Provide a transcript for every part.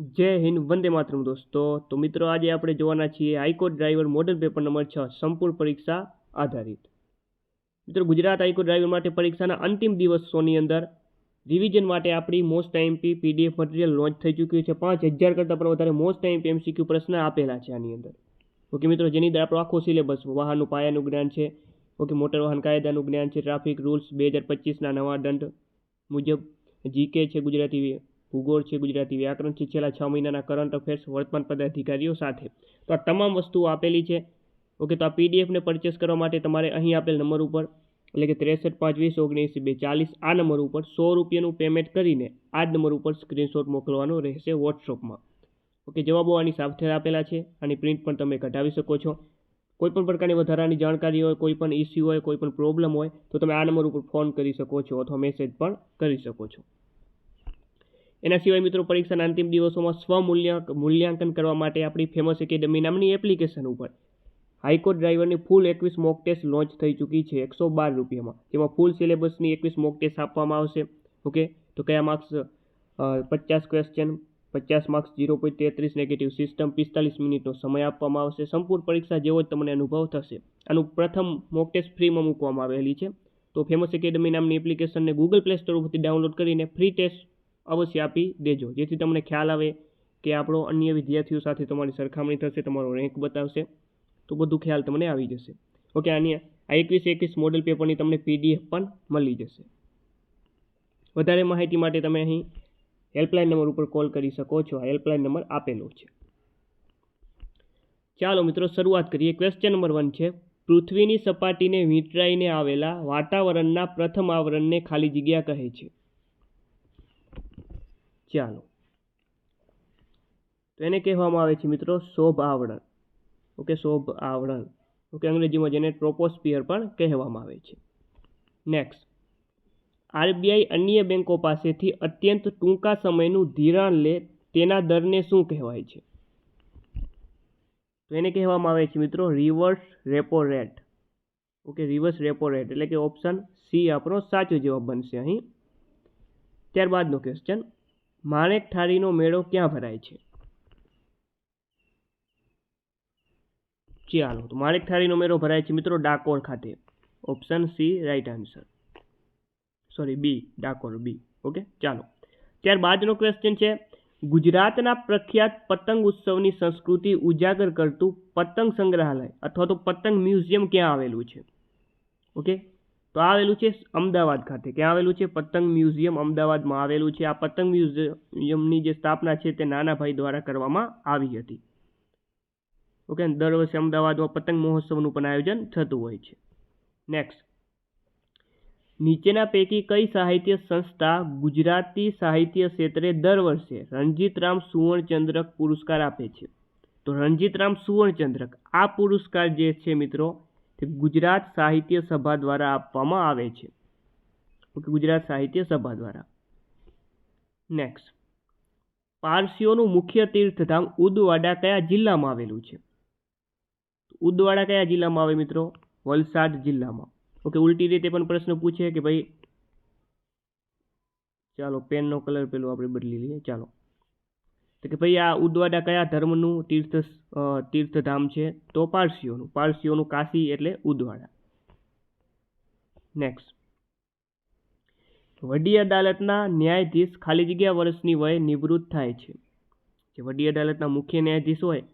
જય હિન્દ, વંદે માતરમ દોસ્તો. તો મિત્રો, આજે આપણે જોવાના છીએ high court driver model paper number છ, સંપૂર્ણ પરીક્ષા આધારિત. મિત્રો, ગુજરાત હાઈકોર્ટ ડ્રાઈવર માટે પરીક્ષાના અંતિમ દિવસોની અંદર રિવિઝન માટે આપણી most IMP PDF material launch થઈ ચૂક્યું છે. પાંચ હજાર કરતાં પણ વધારે મોસ્ટ આઈએમપી એમસીક્યુ પ્રશ્ન આપેલા છે આની અંદર. ઓકે, મિત્રો, જેની અંદર આપણો આખો સિલેબસ, વાહનનું પાયાનું જ્ઞાન છે, ઓકે, મોટર વાહન કાયદાનું જ્ઞાન છે, ટ્રાફિક રૂલ્સ બે હજાર પચીસના નવા દંડ મુજબ જીકે છે ગુજરાતી ભૂગોળ છે, ગુજરાતી વ્યાકરણ છે, છેલ્લા છ મહિનાના કરંટ અફેર્સ વર્તમાન પદાધિકારીઓ સાથે. તો આ તમામ વસ્તુઓ આપેલી છે. ઓકે, તો આ પીડીએફને પરચેસ કરવા માટે તમારે અહીં આપેલ નંબર ઉપર, એટલે કે ત્રેસઠ પાંચ વીસ ઓગણીસ બે ચાલીસ આ નંબર ઉપર સો રૂપિયાનું પેમેન્ટ કરીને આ જ નંબર ઉપર સ્ક્રીનશોટ મોકલવાનો રહેશે વોટ્સઅપમાં ઓકે, જવાબો આની સાથે આપેલા છે આની પ્રિન્ટ પણ તમે કઢાવી શકો છો. કોઈ પણ પ્રકારની વધારાની જાણકારી હોય, કોઈ પણ ઇસ્યુ હોય, કોઈ પણ પ્રોબ્લેમ હોય, તો તમે આ નંબર ઉપર ફોન કરી શકો છો અથવા મેસેજ પણ કરી શકો છો. એના સિવાય મિત્રો પરીક્ષાના અંતિમ દિવસોમાં સ્વ મૂલ્યાંકન કરવા માટે આપણી ફેમસ એકેડમી નામની એપ્લિકેશન ઉપર હાઈકોર્ટ ડ્રાઈવરની ફૂલ એકવીસ મોક ટેસ્ટ લોન્ચ થઈ ચૂકી છે એકસો બાર રૂપિયામાં. જેમાં ફૂલ સિલેબસની એકવીસ મોક ટેસ્ટ આપવામાં આવશે. ઓકે? તો કયા માર્ક્સ? પચાસ ક્વેશ્ચન પચાસ માર્ક્સ, ઝીરો પોઈન્ટ તેત્રીસ નેગેટિવ સિસ્ટમ પિસ્તાલીસ મિનિટનો સમય આપવામાં આવશે. સંપૂર્ણ પરીક્ષા જેવો જ તમને અનુભવ થશે. આનું પ્રથમ મોક ટેસ્ટ ફ્રીમાં મૂકવામાં આવેલી છે. તો ફેમસ એકેડમી નામની એપ્લિકેશનને ગૂગલ પ્લે સ્ટોર ઉપરથી ડાઉનલોડ કરીને ફ્રી ટેસ્ટ અવશ્ય આપી દેજો. જેથી તમને ખ્યાલ આવે કે આપણો અન્ય વિદ્યાર્થીઓ સાથે તમારી સરખામણી થશે, તમારો રેન્ક બતાવશે, તો બધું ખ્યાલ તમને આવી જશે. ઓકે આની આ એકવીસ એકવીસ મોડલ પેપરની તમને પીડીએફ પણ મળી જશે. વધારે માહિતી માટે તમે અહીં હેલ્પલાઇન નંબર ઉપર કોલ કરી શકો છો. આ હેલ્પલાઇન નંબર આપેલો છે. ચાલો મિત્રો, શરૂઆત કરીએ. ક્વેશ્ચન નંબર વન છે, પૃથ્વીની સપાટીને વીંટરાઈને આવેલા વાતાવરણના પ્રથમ આવરણને ખાલી જગ્યા કહે છે. ચાલો. તો એને કહેવામાં આવે છે, મિત્રો, શોભ આવરણ. ઓકે, શોભ આવરણ. ઓકે, અંગ્રેજીમાં જેને ટ્રોપોસ્પિયર પણ કહેવામાં આવે છે. નેક્સ્ટ આરબીઆઈ અન્ય બેંકો પાસેથી અત્યંત ટૂંકા સમયનું ધિરાણ લે, તેના દરને શું કહેવાય છે? તો એને કહેવામાં આવે છે, મિત્રો, reverse repo rate. Okay, reverse repo rate, એટલે કે ઓપ્શન સી આપણો સાચો જવાબ બનશે અહીં. ત્યારબાદનો ક્વેશ્ચન માણેક ઠારીનો મેળો ક્યાં ભરાય છે? ચાલો તો માણેક ઠારીનો મેળો ભરાય છે મિત્રો ડાકોર ખાતે. Option C right answer sorry B Dakor B okay ચાલો. ત્યારબાદનો ક્વેશ્ચન છે, ગુજરાતના પ્રખ્યાત પતંગ ઉત્સવની સંસ્કૃતિ ઉજાગર કરતું પતંગ સંગ્રહાલય અથવા તો પતંગ મ્યુઝિયમ ક્યાં આવેલું છે? ઓકે તો આવેલું છે અમદાવાદ ખાતે. ક્યાં આવેલું છે પતંગ મ્યુઝિયમ. અમદાવાદમાં આવેલું છે. આ પતંગ મ્યુઝિયમની જે સ્થાપના છે તે નાના ભાઈ દ્વારા કરવામાં આવી હતી. ઓકે દર વર્ષે અમદાવાદમાં પતંગ મહોત્સવનું પણ આયોજન થતું હોય છે. નેક્સ્ટ નીચેના પૈકી કઈ સાહિત્ય સંસ્થા ગુજરાતી સાહિત્ય ક્ષેત્રે દર વર્ષે રણજીતરામ સુવર્ણચંદ્રક પુરસ્કાર આપે છે? તો રણજીતરામ સુવર્ણચંદ્રક, આ પુરસ્કાર જે છે મિત્રો તે ગુજરાત સાહિત્ય સભા દ્વારા આપવામાં આવે છે. ઓકે, ગુજરાત સાહિત્ય સભા દ્વારા. નેક્સ્ટ પારસીઓનું મુખ્ય તીર્થધામ ઉદવાડા કયા જિલ્લામાં આવેલું છે? ઉદવાડા કયા જિલ્લામાં આવે મિત્રો? વલસાડ જિલ્લામાં. ઓકે, ઉલટી રીતે પણ પ્રશ્ન પૂછે કે ભાઈ, ચાલો, પેનનો કલર પેલો આપણે બદલી લઈએ. ચાલો. તો કે ભાઈ આ ઉદવાડા કયા ધર્મનું તીર્થ તીર્થધામ છે તો પારસીઓનું પારસીઓનું કાશી એટલે ઉદવાડા. નેક્સ્ટ વડી અદાલતના ન્યાયાધીશ ખાલી જગ્યા વર્ષની વયે નિવૃત્ત થાય છે. જે વડી અદાલતના મુખ્ય ન્યાયાધીશ હોય,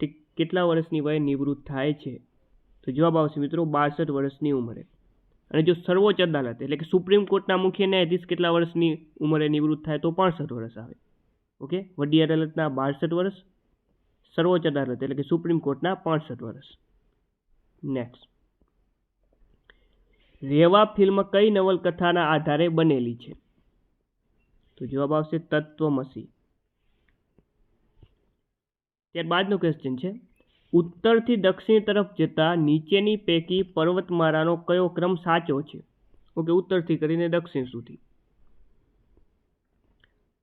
તે કેટલા વર્ષની વયે નિવૃત્ત થાય છે? તો જવાબ આવશે મિત્રો બાસઠ વર્ષની ઉંમરે. અને જો સર્વોચ્ચ અદાલત એટલે કે સુપ્રીમ કોર્ટના મુખ્ય ન્યાયાધીશ કેટલા વર્ષની ઉંમરે નિવૃત્ત થાય તો પાસઠ વર્ષ આવે. ઓકે? વડી અદાલતના બાસઠ વર્ષ, સર્વોચ્ચ અદાલત એટલે કે સુપ્રીમ કોર્ટના પાસઠ વર્ષ. નેક્સ્ટ રેવા ફિલ્મ કઈ નવલકથાના આધારે બનેલી છે? તો જવાબ આવશે તત્વમસી. ત્યારબાદનો ક્વેશ્ચન છે, ઉત્તરથી દક્ષિણ તરફ જતા નીચેની પૈકી પર્વતમાળાનો કયો ક્રમ સાચો છે? ઓકે, ઉત્તરથી કરીને દક્ષિણ સુધી.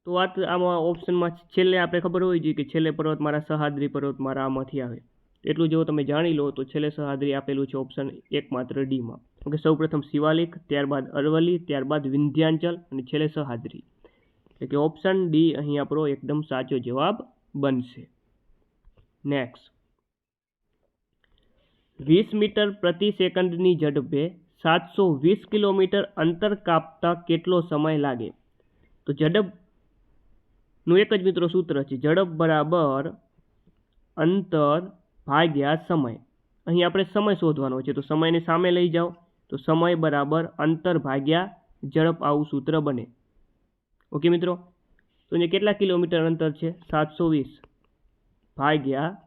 તો વાત આમાં ઓપ્શનમાં છેલ્લે આપણે ખબર હોવી જોઈએ કે છેલ્લે પર્વત મારા સહાદ્રી પર્વત મારા આમાંથી આવે. એટલું જો તમે જાણી લો તો છેલ્લે સહાદ્રી આપેલું છે ઓપ્શન એક માત્ર ડીમાં ઓકે, સૌપ્રથમ શિવાલિક, ત્યારબાદ અરવલ્લી, ત્યારબાદ વિંધ્યાંચલ અને છેલ્લે સહાદ્રી એટલે કે ઓપ્શન ડી અહીં આપણો એકદમ સાચો જવાબ બનશે. નેક્સ્ટ વીસ મીટર પ્રતિ સેકન્ડની ઝડપે સાતસો વીસ કિલોમીટર અંતર કાપતા કેટલો સમય લાગે? તો ઝડપનું એક જ મિત્રો સૂત્ર છે, ઝડપ બરાબર અંતર ભાગ્યા સમય. અહીં આપણે સમય શોધવાનો છે, તો સમયને સામે લઈ જાઓ. તો સમય બરાબર અંતર ભાગ્યા ઝડપ આવું સૂત્ર બને. ઓકે મિત્રો? તો અહીંયા કેટલા કિલોમીટર અંતર છે? સાતસો વીસ ભાગ્યા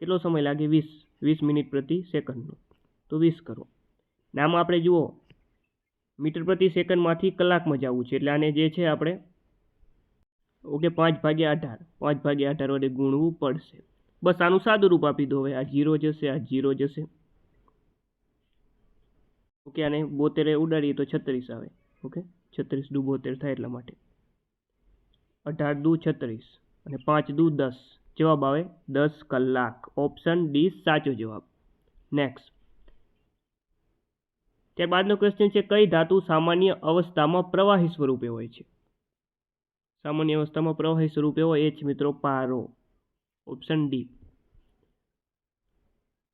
કેટલો સમય લાગે? વીસ. વીસ મિનિટ પ્રતિ સેકન્ડનો. તો વીસ કરો. ને આમાં આપણે જુઓ, મીટર પ્રતિ સેકન્ડમાંથી કલાકમાં જવું છે, એટલે આને જે છે આપણે ઓકે, પાંચ ભાગ્યા અઢાર. પાંચ ભાગ્યા અઢાર વડે ગુણવું પડશે. બસ આનું સાદું રૂપ આપી દો હવે. આ જીરો જશે, આ જીરો જશે. ઓકે, આને બોતેરે ઉડાડીએ તો છત્રીસ આવે. ઓકે, છત્રીસ દુ બોતેર થાય એટલા માટે. અઢાર દુ છત્રીસ અને પાંચ દુ દસ. જવાબ આવે દસ કલાક. ઓપ્શન ડી, સાચો જવાબ. નેક્સ્ટ ત્યારબાદનો ક્વેશ્ચન છે, કઈ ધાતુ સામાન્ય અવસ્થામાં પ્રવાહી સ્વરૂપે હોય છે? સામાન્ય અવસ્થામાં પ્રવાહી સ્વરૂપે હોય એ જ મિત્રો પારો. ઓપ્શન ડી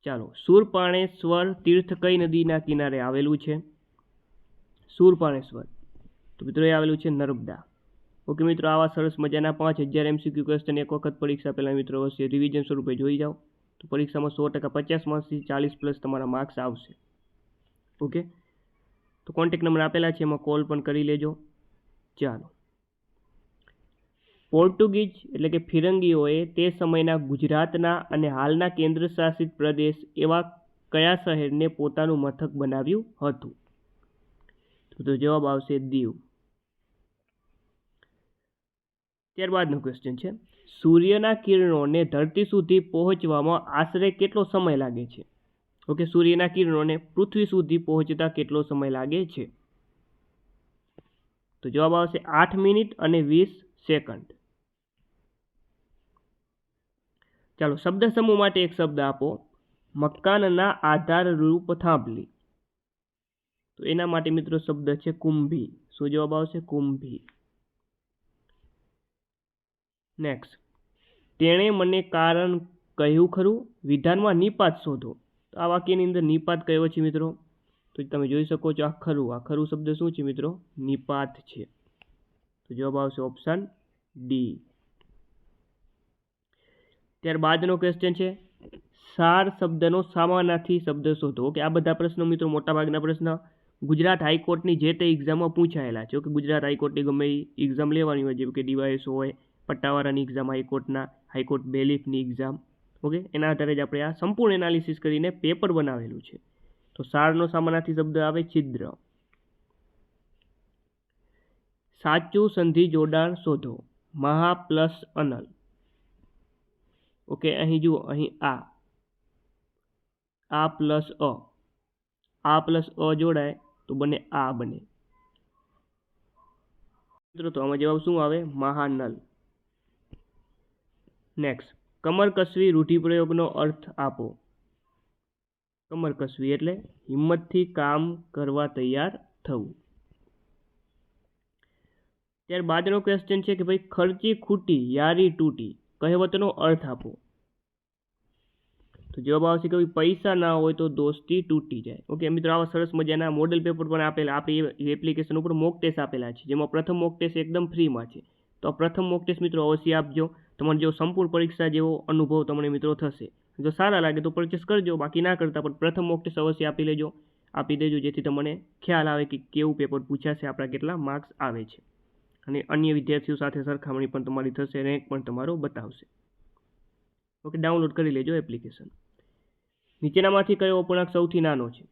ચાલો સુરપાણેશ્વર તીર્થ કઈ નદીના કિનારે આવેલું છે? સુરપાણેશ્વર તો મિત્રો, એ આવેલું છે નર્મદા. ઓકે મિત્રો, આવા સરસ મજાના પાંચ હજાર એમસીક્યુ ક્વેશ્ચન એક વખત પરીક્ષા પહેલાં મિત્રો અવશ્ય રિવિઝન સ્વરૂપે જોઈ જાઓ. તો પરીક્ષામાં સો ટકા પચાસ માર્ક્સથી ચાલીસ પ્લસ તમારા માર્ક્સ આવશે. ઓકે? તો કોન્ટેક નંબર આપેલા છે, એમાં કોલ પણ કરી લેજો. ચાલો. પોર્ટુગીઝ એટલે કે ફિરંગીઓએ તે સમયના ગુજરાતના અને હાલના કેન્દ્ર શાસિત પ્રદેશ એવા કયા શહેરને પોતાનું મથક બનાવ્યું હતું? તો જવાબ આવશે દીવ. ત્યારબાદનો ક્વેશ્ચન છે, સૂર્યના કિરણોને ધરતી સુધી પહોંચવામાં આશરે કેટલો સમય લાગે છે? ઓકે, સૂર્યના કિરણોને પૃથ્વી સુધી પહોંચતા કેટલો સમય લાગે છે? તો જવાબ આવશે આઠ મિનિટ અને વીસ સેકન્ડ. ચાલો શબ્દ સમૂહ માટે એક શબ્દ આપો. મકાનના આધાર રૂપ થાંભલી. તો એના માટે મિત્રો શબ્દ છે કુંભી. શું જવાબ આવશે? કુંભી. નેક્સ્ટ તેણે મને કારણ કહ્યું ખરું? વિધાનમાં નિપાત શોધો. તો આ વાક્યની અંદર નિપાત કયો છે મિત્રો? તો તમે જોઈ શકો છો આ ખરું. આ ખરું શબ્દ શું છે મિત્રો? નિપાત છે. તો જવાબ આવશે ઓપ્શન ડી. ત્યારબાદનો ક્વેશ્ચન છે. સાર શબ્દનો સામાનાથી શબ્દ શોધો. ઓકે, આ બધા પ્રશ્નો મિત્રો મોટાભાગના પ્રશ્ન ગુજરાત હાઈકોર્ટની જે તે એક્ઝામમાં પૂછાયેલા છે. ઓકે, ગુજરાત હાઈકોર્ટની ગમે એક્ઝામ લેવાની હોય, જેમ કે ડીવાયએસ હોય, પટ્ટાવાળાની એક્ઝામ હાઈકોર્ટના, હાઈકોર્ટ બેલીફની એક્ઝામ ઓકે, એના આધારે જ આપણે આ સંપૂર્ણ એનાલિસિસ કરીને પેપર બનાવેલું છે. તો સારનો સામાનાથી શબ્દ આવે છિદ્ર. સાચું સંધિ જોડાણ શોધો. મહા પ્લસ અનલ. ઓકે, અહીં જુઓ, અહીં આ. આ પ્લસ અ. આ પ્લસ અ જોડાય તો બને આ બને. મિત્રો, તો આમાં જવાબ શું આવે? મહાનલ. નેક્સ્ટ કમર કસવી રૂઢિપ્રયોગનો અર્થ આપો. કમરકસવી એટલે હિંમતથી કામ કરવા તૈયાર થવું. ત્યારબાદનો ક્વેશ્ચન છે કે ભાઈ ખર્ચી ખૂટી, યારી તૂટી. કહેવતનો અર્થ આપો. તો જવાબ આવશે કે પૈસા ના હોય તો દોસ્તી તૂટી જાય. ઓકે મિત્રો, આવા સરસ મજાના મોડેલ પેપર પણ આપેલા, આપણી એપ્લિકેશન ઉપર મોક ટેસ્ટ આપેલા છે, જેમાં પ્રથમ મોક ટેસ્ટ એકદમ ફ્રીમાં છે. તો પ્રથમ મોક ટેસ્ટ મિત્રો, અવશ્ય આપજો. તમારે જો સંપૂર્ણ પરીક્ષા જેવો અનુભવ તમને, મિત્રો, થશે. જો સારા લાગે તો પરચેસ કરજો, બાકી ના કરતા પણ પ્રથમ મોક ટેસ્ટ અવશ્ય આપી લેજો. આપી દેજો, જેથી તમને ખ્યાલ આવે કે કેવું પેપર પૂછાશે, આપણા કેટલા માર્ક્સ આવે છે. અને અન્ય વિદ્યાર્થીઓ સાથે સરખામણી પણ તમારી થશે રેન્ક પણ તમારો બતાવશે. ઓકે ડાઉનલોડ કરી લેજો એપ્લિકેશન નીચેનામાંથી કયો અપૂર્ણાંક સૌથી નાનો છે?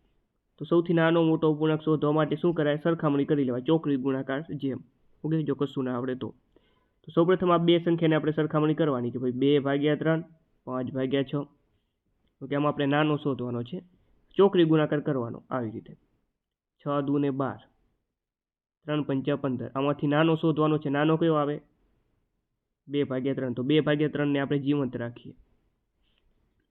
તો સૌથી નાનો, મોટો અપૂર્ણાંક શોધવા માટે શું કરાય? સરખામણી કરી લેવાય. ચોકડી ગુણાકાર જેમ. ઓકે જો કશું ના આવડે તો. તો સૌપ્રથમ આ બે સંખ્યાને આપણે સરખામણી કરવાની કે ભાઈ બે ભાગ્યા ત્રણ, પાંચ ભાગ્યા છ. ઓકે આમાં આપણે નાનો શોધવાનો છે. ચોકડી ગુણાકાર કરવાનો આવી રીતે. છ દુ ને બાર. ત્રણ પંચા પંદર. આમાંથી નાનો શોધવાનો છે. નાનો કયો આવે? બે ભાગ્યા ત્રણ. તો બે ભાગ્યા ત્રણને આપણે જીવંત રાખીએ.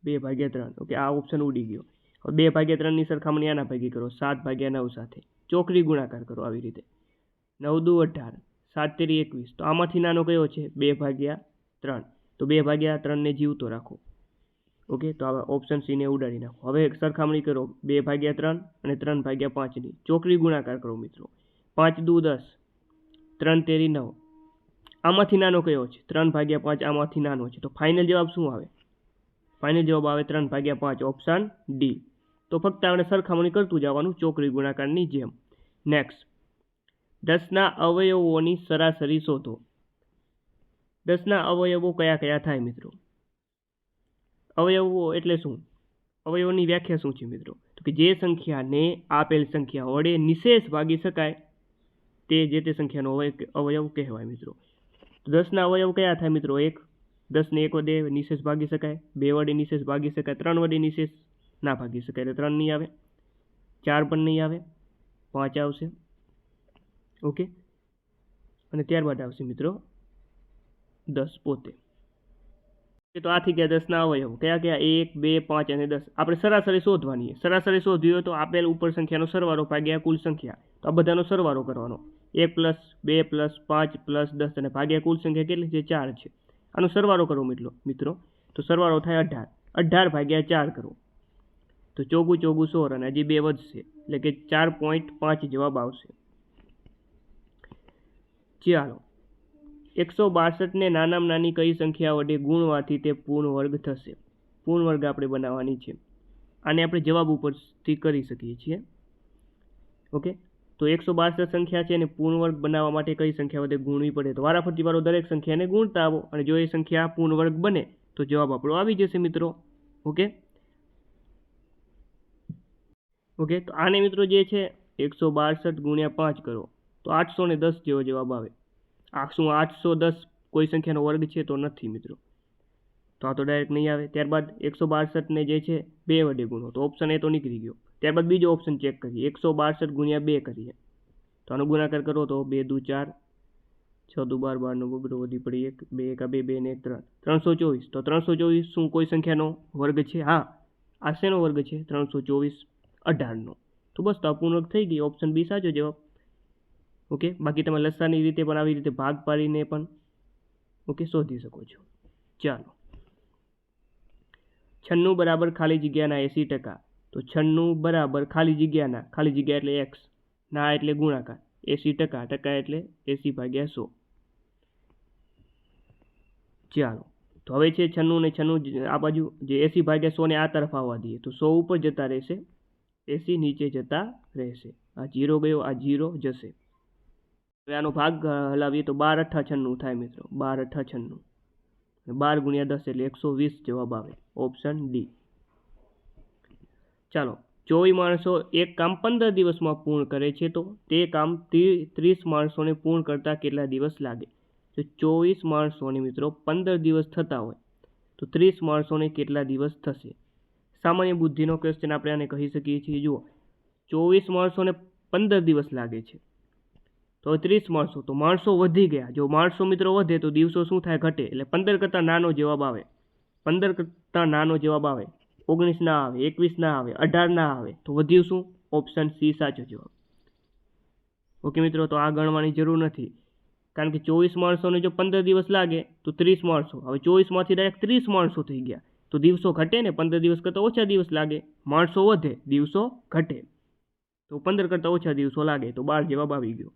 બે ભાગ્યા ત્રણ. ઓકે, આ ઓપ્શન ઉડી ગયો. હવે બે ભાગ્યા ત્રણની સરખામણી આના ભાગી કરો. સાત ભાગ્યા નવ સાથે. ચોકડી ગુણાકાર કરો આવી રીતે. નવ દુ અઢાર. સાત તેરી એકવીસ. તો આમાંથી નાનો કયો છે? બે ભાગ્યા ત્રણ. તો બે ભાગ્યા ત્રણને જીવતો રાખો. ઓકે, તો આ ઓપ્શન સીને ઉડાડી નાખો. હવે સરખામણી કરો. બે ભાગ્યા ત્રણ અને ત્રણ ભાગ્યા પાંચની. ચોકડી ગુણાકાર કરો મિત્રો. પાંચ દુ દસ, ત્રણ તેરી નવ. આમાંથી નાનો કયો છે? ત્રણ ભાગ્યા પાંચ આમાંથી નાનો છે. તો ફાઇનલ જવાબ શું આવે? ફાઇનલ જવાબ આવે ત્રણ ભાગ્યા પાંચ ઓપ્શન ડી તો ફક્ત આપણે સરખામણી કરતું જવાનું ચોકડી ગુણાકારની જેમ. નેક્સ્ટ દસના અવયવોની સરાસરી શોધો. દસના અવયવો કયા કયા થાય મિત્રો? અવયવો એટલે શું? અવયવોની વ્યાખ્યા શું છે મિત્રો? તો કે જે સંખ્યાને આપેલ સંખ્યા વડે નિશેષ ભાગી શકાય. તે જે તે સંખ્યાનો અવય- અવયવ કહેવાય મિત્રો. દસના અવયવ કયા થાય મિત્રો? એક, દસને એક વડે નિશેષ ભાગી શકાય. બે વડે નિશેષ ભાગી શકાય. ત્રણ વડે નિશેષ ના ભાગી શકાય. એટલે ત્રણ નહીં આવે. ચાર પણ નહીં આવે. પાંચ આવશે. ઓકે? અને ત્યારબાદ આવશે મિત્રો દસ પોતે. તો આ થઈ ગયા દસના અવયવ. કયા કયા? એક, બે, પાંચ અને દસ. આપણે સરાસરી શોધવાની સરાસરી શોધવી હોય તો આપેલ ઉપર સંખ્યાનો સરવારો ભાગ્યા કુલ સંખ્યા. તો આ બધાનો સરવારો કરવાનો. એક પ્લસ બે પ્લસ પાંચ પ્લસ દસ અને ભાગ્યા કુલ સંખ્યા કેટલી છે? ચાર છે. આનો સરવાળો કરો મિત્રો મિત્રો. તો સરવાળો થાય અઢાર. અઢાર ભાગ્યા ચાર કરો. તો ચોગું ચોગું સોળ અને હજી બે વધશે. એટલે કે ચાર પોઈન્ટ પાંચ જવાબ આવશે. ચાલો. એકસો બાસઠને નાનામાં નાની કઈ સંખ્યા વડે ગુણવાથી તે પૂર્ણ વર્ગ થશે. પૂર્ણ વર્ગ આપણે બનાવવાની છે. આને આપણે જવાબ ઉપરથી કરી શકીએ છીએ. ઓકે? તો એકસો બાસઠ સંખ્યા છે અને પૂર્ણ વર્ગ બનાવવા માટે કઈ સંખ્યા વડે ગુણવી પડે. તો વારાફરતી વાળો દરેક સંખ્યાને ગુણતા આવો અને જો એ સંખ્યા પૂર્ણ વર્ગ બને, તો જવાબ આપણો આવી જશે મિત્રો. ઓકે? ઓકે? તો આને મિત્રો જે છે, એકસો બાસઠ ગુણ્યા પાંચ કરો. તો આઠસો ને દસ જેવો જવાબ આવે. આ શું આઠસો દસ કોઈ સંખ્યાનો વર્ગ છે તો નથી મિત્રો. તો આ તો ડાયરેક્ટ નહીં આવે. ત્યારબાદ એકસો બાસઠને જે છે, બે વડે ગુણો. તો ઓપ્શન એ તો નીકળી ગયો. ત્યારબાદ બીજો ઓપ્શન ચેક કરીએ. એકસો બાસઠ ગુણ્યા બે કરીએ. તો આનો ગુણાકાર કરો તો બે દુ ચાર, છ દુ બાર બારનો બગડો વધી પડી એક, બે, એકા, બે બે ને એક, ત્રણ. ત્રણસો ચોવીસ. તો ત્રણસો ચોવીસ શું કોઈ સંખ્યાનો વર્ગ છે? હા આ શેનો વર્ગ છે. ત્રણસો ચોવીસ અઢારનો. તો બસ તો અપૂર્ણક થઈ ગઈ. ઓપ્શન બી સાચો જવાબ. ઓકે બાકી તમે લસાની રીતે પણ આવી રીતે ભાગ પાડીને પણ ઓકે શોધી શકો છો. ચાલો. છન્નું બરાબર ખાલી જગ્યાના એંસી ટકા. તો છન્નું બરાબર ખાલી જગ્યાના, ખાલી જગ્યા એટલે એક્સ, ના એટલે ગુણાકાર, એંસી ટકા ટકા એટલે એંસી ભાગ્યા સો. ચાલો, તો હવે છે છન્નું ને છન્નું આ બાજુ જે એંસી ભાગ્યા સો ને આ તરફ આવવા દઈએ, તો સો ઉપર જતા રહેશે, એંસી નીચે જતા રહેશે, આ જીરો ગયો, આ જીરો જશે. હવે આનો ભાગ હલાવીએ તો બાર અઠ્ઠા છન્નું થાય મિત્રો, બાર અઠ્ઠા છન્નું. બાર ગુણ્યા દસ એટલે એકસો વીસ જવાબ આવે, ઓપ્શન ડી. ચાલો ચોવીસ માણસો એક કામ પંદર દિવસમાં પૂર્ણ કરે છે તો તે કામ ત્રી- ત્રીસ માણસોને પૂર્ણ કરતાં કેટલા દિવસ લાગે? તો ચોવીસ માણસોને મિત્રો પંદર દિવસ થતા હોય. તો ત્રીસ માણસોને કેટલા દિવસ થશે? સામાન્ય બુદ્ધિનો ક્વેશ્ચન આપણે આને કહી શકીએ છીએ, જુઓ. ચોવીસ માણસોને પંદર દિવસ લાગે છે. તો ત્રીસ માણસો, તો માણસો વધી ગયા. જો માણસો મિત્રો વધે તો દિવસો શું થાય? ઘટે. એટલે પંદર કરતાં નાનો જવાબ આવે. પંદર કરતાં નાનો જવાબ આવે. ઓગણીસ ના આવે, એકવીસ ના આવે, અઢાર ના આવે, તો વધ્યું શું? ઓપ્શન સી સાચો જવાબ. ઓકે મિત્રો, તો આ ગણવાની જરૂર નથી. કારણ કે ચોવીસ માણસોને જો પંદર દિવસ લાગે, તો ત્રીસ માણસો. હવે ચોવીસમાંથી ડાયરેક્ટ ત્રીસ માણસો થઈ ગયા. તો દિવસો ઘટે ને, પંદર દિવસ કરતાં ઓછા દિવસ લાગે. માણસો વધે, દિવસો ઘટે. તો પંદર કરતાં ઓછા દિવસો લાગે, તો બાર જવાબ આવી ગયો.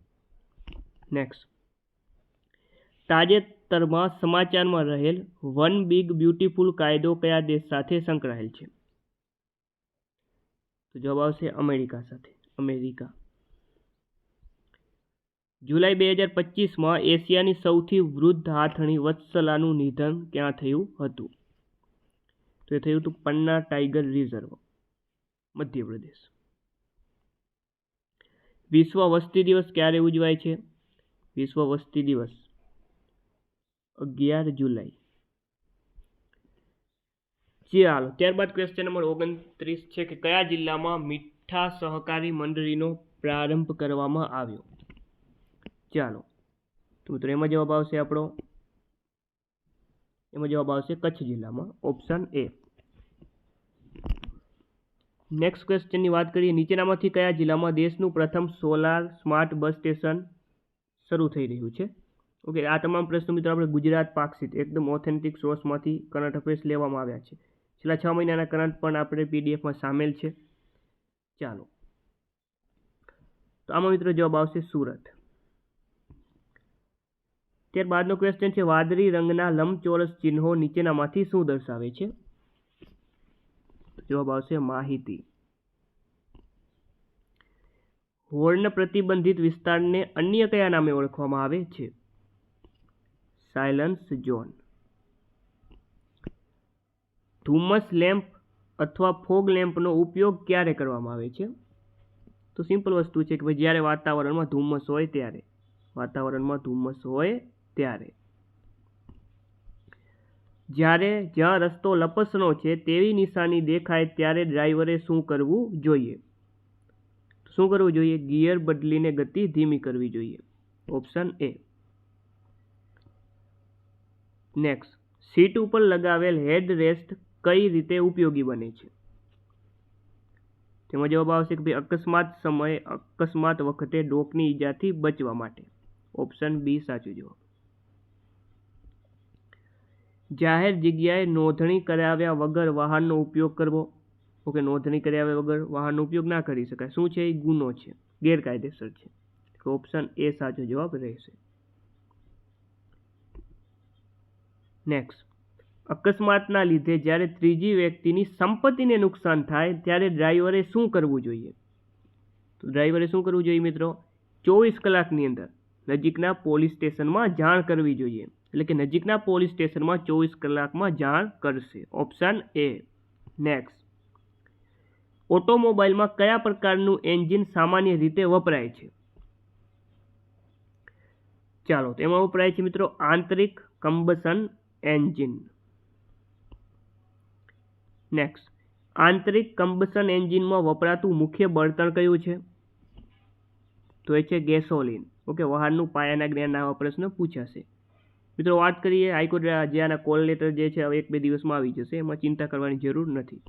નેક્સ્ટ તાજેતરમાં સમાચારમાં રહેલ વન બિગ બ્યુટીફુલ કાયદો કયા દેશ સાથે સંકળાયેલ છે? તો જવાબ આવશે અમેરિકા સાથે, અમેરિકા. જુલાઈ બે હજાર પચીસમાં એશિયાની સૌથી વૃદ્ધ હાથણી વત્સલાનું નિધન ક્યાં થયું હતું? તો એ થયું હતું પન્ના ટાઈગર રિઝર્વ, મધ્યપ્રદેશ. વિશ્વ વસ્તી દિવસ ક્યારે ઉજવાય છે? વિશ્વ વસ્તી દિવસ અગિયાર જુલાઈ. ચાલો ત્યારબાદ ક્વેશ્ચન નંબર ઓગણત્રીસ છે કે કયા જિલ્લામાં મીઠા સહકારી મંડળીનો પ્રારંભ કરવામાં આવ્યો? ચાલો. તો મિત્રો, એમાં જવાબ આવશે આપણો. એમાં જવાબ આવશે કચ્છ જિલ્લામાં ઓપ્શન એ નેક્સ્ટ ક્વેશ્ચનની વાત કરીએ. નીચેનામાંથી કયા જિલ્લામાં દેશનું પ્રથમ સોલાર સ્માર્ટ બસ સ્ટેશન શરૂ થઈ રહ્યું છે? ઓકે, આ તમામ પ્રશ્નો મિત્રો આપણે ગુજરાત પાક્ષિત એકદમ ઓથેન્ટિક સોર્સમાંથી કરંટ અફેર્સ લેવામાં આવ્યા છે. છેલ્લા છ મહિનાના કરંટ પણ આપણે પીડીએફમાં સામેલ છે. ચાલો. તો આમાં મિત્રો જવાબ આવશે સુરત. ત્યારબાદનો ક્વેશ્ચન છે, વાદળી રંગના લંબચોરસ ચિહ્નો નીચેનામાંથી શું દર્શાવે છે? જવાબ આવશે માહિતી. હોર્ન પ્રતિબંધિત વિસ્તારને અન્ય કયા નામે ઓળખવામાં આવે છે? Silence zone. ધુમ્મસ લેમ્પ અથવા ફોગ લેમ્પનો ઉપયોગ ક્યારે કરવામાં આવે છે? તો સિમ્પલ વસ્તુ છે કે ભાઈ જ્યારે વાતાવરણમાં ધુમ્મસ હોય ત્યારે. વાતાવરણમાં ધુમ્મસ હોય ત્યારે. જ્યારે જ્યાં રસ્તો લપસણો છે તેવી નિશાની દેખાય ત્યારે ડ્રાઈવરે શું કરવું જોઈએ? શું કરવું જોઈએ? ગિયર બદલીને ગતિ ધીમી કરવી જોઈએ. Option A. નેક્સ્ટ સીટ ઉપર લગાવેલ હેડ રેસ્ટ કઈ રીતે ઉપયોગી બને છે? તેમાં જવાબ આવશે કે ભાઈ અકસ્માત સમયે અકસ્માત વખતે ડોકની ઈજાથી બચવા માટે. ઓપ્શન બી સાચો જવાબ. જાહેર જગ્યાએ નોંધણી કરાવ્યા વગર વાહનનો ઉપયોગ કરવો. ઓકે, નોંધણી કરાવ્યા વગર વાહનનો ઉપયોગ ના કરી શકાય. શું છે? એ ગુનો છે. ગેરકાયદેસર છે. ઓપ્શન એ સાચો જવાબ રહેશે. નેક્સ્ટ અકસ્માતના લીધે જ્યારે ત્રીજી વ્યક્તિની સંપત્તિને નુકસાન થાય, ત્યારે ડ્રાઈવરે શું કરવું જોઈએ? તો ડ્રાઈવરે શું કરવું જોઈએ મિત્રો? ચોવીસ કલાકની અંદર નજીકના પોલીસ સ્ટેશનમાં જાણ કરવી જોઈએ. એટલે કે નજીકના પોલીસ સ્ટેશનમાં ચોવીસ કલાકમાં જાણ કરશે. ઓપ્શન એ નેક્સ્ટ ઓટોમોબાઈલમાં કયા પ્રકારનું એન્જિન સામાન્ય રીતે વપરાય છે? ચાલો તેમાં વપરાય છે મિત્રો આંતરિક કમ્બશન એન્જિન. નેક્સ્ટ આંતરિક કમ્બશન એન્જિનમાં વપરાતું મુખ્ય બળતણ કયું છે? તો એ છે ગેસોલિન. ઓકે વાહનનું પાયાના જ્ઞાન આવા પ્રશ્ન પૂછાશે. મિત્રો, વાત કરીએ હાઈકોર્ટ જે આના કોલ લેટર જે છે, હવે એક બે દિવસમાં આવી જશે. એમાં ચિંતા કરવાની જરૂર નથી.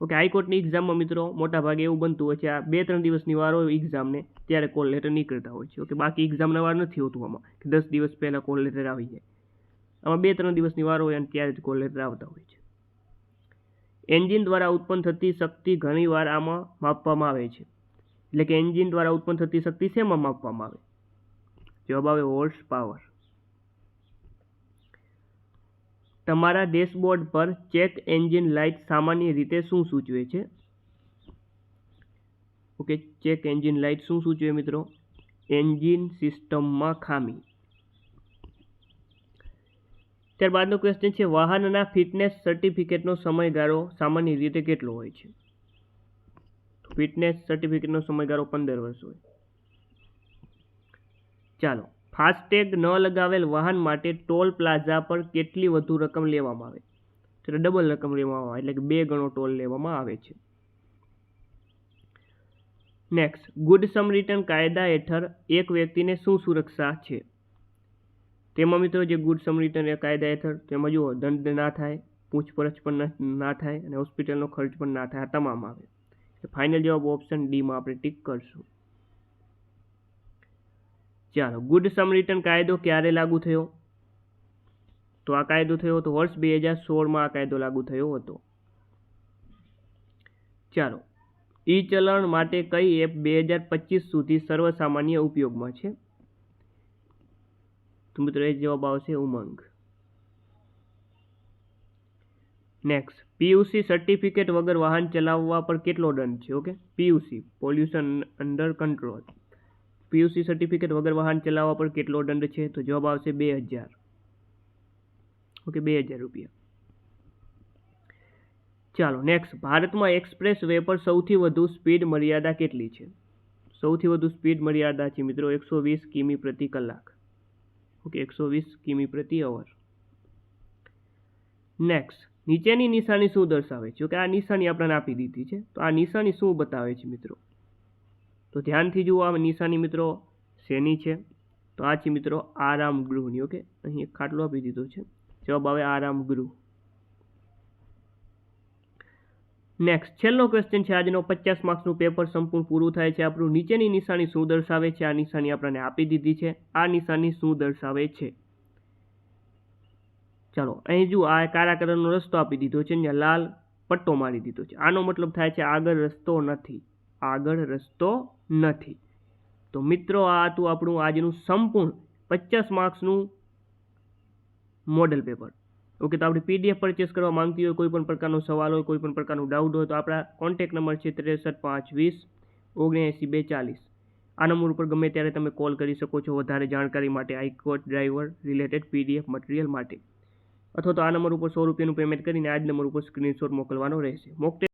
ઓકે હાઈકોર્ટની એક્ઝામમાં મિત્રો મોટા ભાગે એવું બનતું હોય છે, આ બે ત્રણ દિવસની વાર હોય એક્ઝામને, ત્યારે કોલ લેટર નીકળતા હોય છે. ઓકે, બાકી એક્ઝામના વાર નથી હોતું આમાં, કે દસ દિવસ પહેલાં કોલ લેટર આવી જાય. આમાં બે ત્રણ દિવસની વાર હોય અને ત્યારે જ કોલ આવતા હોય છે. એન્જિન દ્વારા ઉત્પન્ન થતી શક્તિ ઘણીવાર આમાં માપવામાં આવે છે. એટલે કે એન્જિન દ્વારા ઉત્પન્ન થતી શક્તિ શેમાં માપવામાં આવે? જવાબ આવે હોર્સ પાવર. તમારા ડેશબોર્ડ પર ચેક એન્જિન લાઇટ સામાન્ય રીતે શું સૂચવે છે? ઓકે, ચેક એન્જિન લાઇટ શું સૂચવે મિત્રો? એન્જિન સિસ્ટમમાં ખામી. ત્યારબાદનો ક્વેશ્ચન છે, વાહનના ફિટનેસ સર્ટિફિકેટનો સમયગાળો સામાન્ય રીતે કેટલો હોય છે? ફિટનેસ સર્ટિફિકેટનો સમયગાળો પંદર વર્ષ હોય. ચાલો, ફાસ્ટેગ ન લગાવેલ વાહન માટે ટોલ પ્લાઝા પર કેટલી વધુ રકમ લેવામાં આવે? એટલે ડબલ રકમ લેવામાં આવે, એટલે કે બે ગણો ટોલ લેવામાં આવે છે. નેક્સ્ટ ગુડ સમ રિટર્ન કાયદા હેઠળ એક વ્યક્તિને શું સુરક્ષા છે? તેમાં મિત્રો જે ગુડ સમરિટન કાયદા હેઠળ તેમાં જુઓ દંડ ના થાય, પૂછપરછ પણ ના થાય અને હોસ્પિટલનો ખર્ચ પણ ના થાય આ તમામ આવે. ફાઇનલ જવાબ ઓપ્શન ડીમાં આપણે ટીક કરશું. ચાલો, ગુડ સમરિટન કાયદો ક્યારે લાગુ થયો? તો આ કાયદો થયો હતો વર્ષ બે હજાર સોળમાં આ કાયદો લાગુ થયો હતો. ચાલો, ઈ ચલણ માટે કઈ એપ બે હજાર પચીસ સુધી સર્વસામાન્ય ઉપયોગમાં છે? તો મિત્રો એ જવાબ આવશે ઉમંગ નેક્સ્ટ પીયુસી સર્ટિફિકેટ વગર વાહન ચલાવવા પર કેટલો દંડ છે okay PUC pollution under control PUC certificate વગર વાહન ચલાવવા પર કેટલો દંડ છે તો જવાબ આવશે બે હજાર ઓકે બે હજાર રૂપિયા ચાલો નેક્સ્ટ ભારતમાં એક્સપ્રેસ વે પર સૌથી વધુ સ્પીડ મર્યાદા કેટલી છે સૌથી વધુ સ્પીડ મર્યાદા છે મિત્રો એકસો વીસ કિમી પ્રતિ કલાક ઓકે, એકસો વીસ કિમી પ્રતિ અવર. નેક્સ્ટ નીચેની નિશાની શું દર્શાવે છે? કે આ નિશાની આપણને આપી દીધી છે. તો આ નિશાની શું બતાવે છે મિત્રો? તો ધ્યાનથી જુઓ, આ નિશાની મિત્રો શેની છે? તો આ છે મિત્રો આરામ ગૃહની, ઓકે? અહીં એક ખાટલો આપી દીધો છે. જવાબ આવે આરામ ગૃહ. નેક્સ્ટ છેલ્લો ક્વેશ્ચન છે. આજનો પચાસ માર્ક્સનું પેપર સંપૂર્ણ પૂરું થાય છે. આપણું નીચેની નિશાની શું દર્શાવે છે? આ નિશાની આપણને આપી દીધી છે. આ નિશાની શું દર્શાવે છે? ચાલો, અહીં જુઓ, આ કાળા કલરનો રસ્તો આપી દીધો છે અહીંયા લાલ પટ્ટો મારી દીધો છે. આનો મતલબ થાય છે આગળ રસ્તો નથી. આગળ રસ્તો નથી. તો મિત્રો, આ હતું આપણું આજનું સંપૂર્ણ પચાસ માર્ક્સનું મોડેલ પેપર ઓકે તો આપણે પીડીએફ પરચેસ કરવા માંગતી હોય કોઈ પણ પ્રકારનો સવાલ હોય કોઈ પણ પ્રકારનું ડાઉટ હોય, તો આપણા કોન્ટેક નંબર છે ત્રેસઠ પાંચ વીસ ઓગણએંસી બે ચાલીસ આ નંબર ઉપર ગમે ત્યારે તમે કોલ કરી શકો છો વધારે જાણકારી માટે high court driver related PDF material માટે. અથવા તો આ નંબર ઉપર સો રૂપિયાનું પેમેન્ટ કરીને આ જ નંબર ઉપર સ્ક્રીનશોટ મોકલવાનો રહેશે. મોક